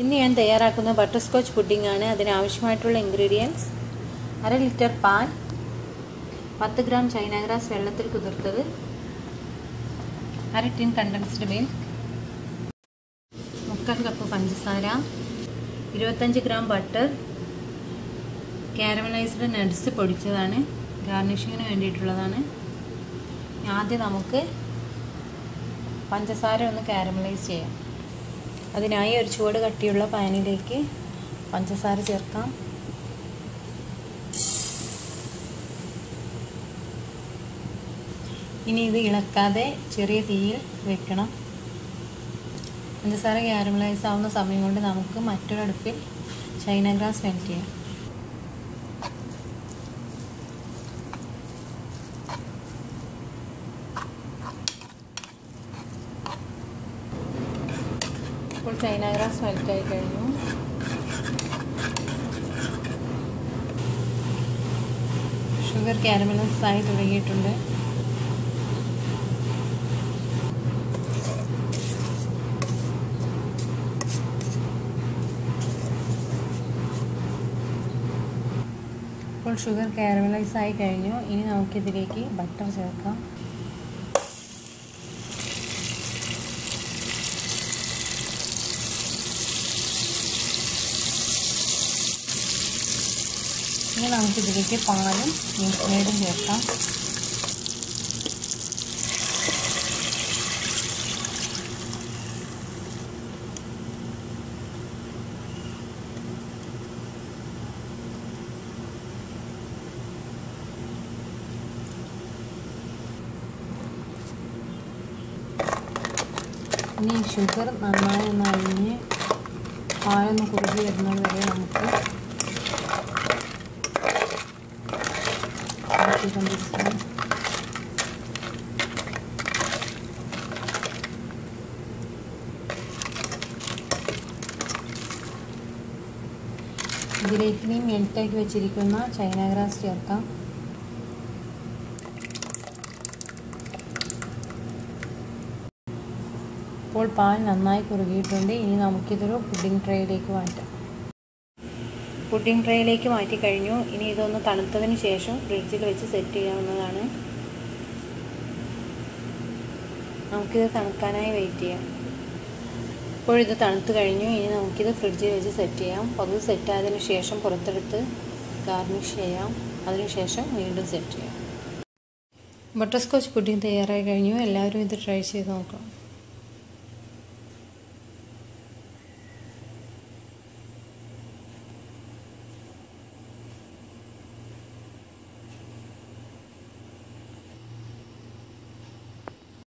ഇന്ന് ഞാൻ തയ്യാറാക്കുന്ന ബട്ടർ സ്കോച്ച് പുഡിംഗ് ആണ്. അതിനാവശ്യമായിട്ടുള്ള ഇൻഗ്രീഡിയൻസ് അര ലിറ്റർ പാൽ പത്ത് ഗ്രാം ചൈന ഗ്രാസ് വെള്ളത്തിൽ കുതിർത്തത് അര ടീൻ കണ്ടൻസ്ഡ് മിൽക്ക് മുക്കാൽ കപ്പ് പഞ്ചസാര ഇരുപത്തഞ്ച് ഗ്രാം ബട്ടർ കാരമലൈസ്ഡ് നട്ട്സ് പൊടിച്ചതാണ് ഗാർണിഷിങ്ങിന് വേണ്ടിയിട്ടുള്ളതാണ്. ആദ്യം നമുക്ക് പഞ്ചസാര ഒന്ന് കാരമലൈസ് ചെയ്യാം. അതിനായി ഒരു ചുവട് കട്ടിയുള്ള പാനിലേക്ക് പഞ്ചസാര ചേർക്കാം. ഇനി ഇത് ഇളക്കാതെ ചെറിയ തീയിൽ വെക്കണം. പഞ്ചസാര കാരമലൈസ് ആവുന്ന സമയം കൊണ്ട് നമുക്ക് മറ്റൊരടുപ്പിൽ ചൈന ഗ്രാസ് മെൽറ്റ് ചെയ്യാം. ഇപ്പോൾ ചൈന ഗ്രാസ് മെൽറ്റായി കഴിഞ്ഞു. ഷുഗർ കാരമലൈസ് ആയി തുടങ്ങിയിട്ടുണ്ട്. ഇപ്പോൾ ഷുഗർ കാരമലൈസ് ആയി കഴിഞ്ഞു. ഇനി നമുക്കിതിലേക്ക് ബട്ടർ ചേർക്കാം. ഇനി നമുക്ക് ഇതിലേക്ക് പാലും മിൽക്ക് ചേർക്കാം. ഇനി ഷുഗർ നന്നായി ഒന്ന് അഴിഞ്ഞ് പാലൊന്ന് കുറുകി വരുന്നത് വരെ നമുക്ക് ഇളക്കിക്കൊണ്ടിരിക്കണം ഇതിലേക്ക് ഇനി മെൽറ്റാക്കി വെച്ചിരിക്കുന്ന ചൈന ഗ്രാസ് ചേർക്കാം. ഇപ്പോൾ പാൽ നന്നായി കുറുകിയിട്ടുണ്ട്. ഇനി നമുക്കിതൊരു പുഡിംഗ് ട്രേയിലേക്ക് മാറ്റാം. പുഡിംഗ് ട്രേയിലേക്ക് മാറ്റി കഴിഞ്ഞു. ഇനി ഇതൊന്ന് തണുത്തതിന് ശേഷം ഫ്രിഡ്ജിൽ വെച്ച് സെറ്റ് ചെയ്യാവുന്നതാണ്. നമുക്കിത് തണുക്കാനായി വെയിറ്റ് ചെയ്യാം. ഇപ്പോൾ ഇത് തണുത്ത് കഴിഞ്ഞു. ഇനി നമുക്കിത് ഫ്രിഡ്ജിൽ വെച്ച് സെറ്റ് ചെയ്യാം. അത് സെറ്റ് ആയതിനു ശേഷം പുറത്തെടുത്ത് ഗാർണിഷ് ചെയ്യാം. അതിനുശേഷം വീണ്ടും സെറ്റ് ചെയ്യാം. ബട്ടർ സ്കോച്ച് പുഡിംഗ് തയ്യാറായി കഴിഞ്ഞു. എല്ലാവരും ഇത് ട്രൈ ചെയ്ത് നോക്കണം.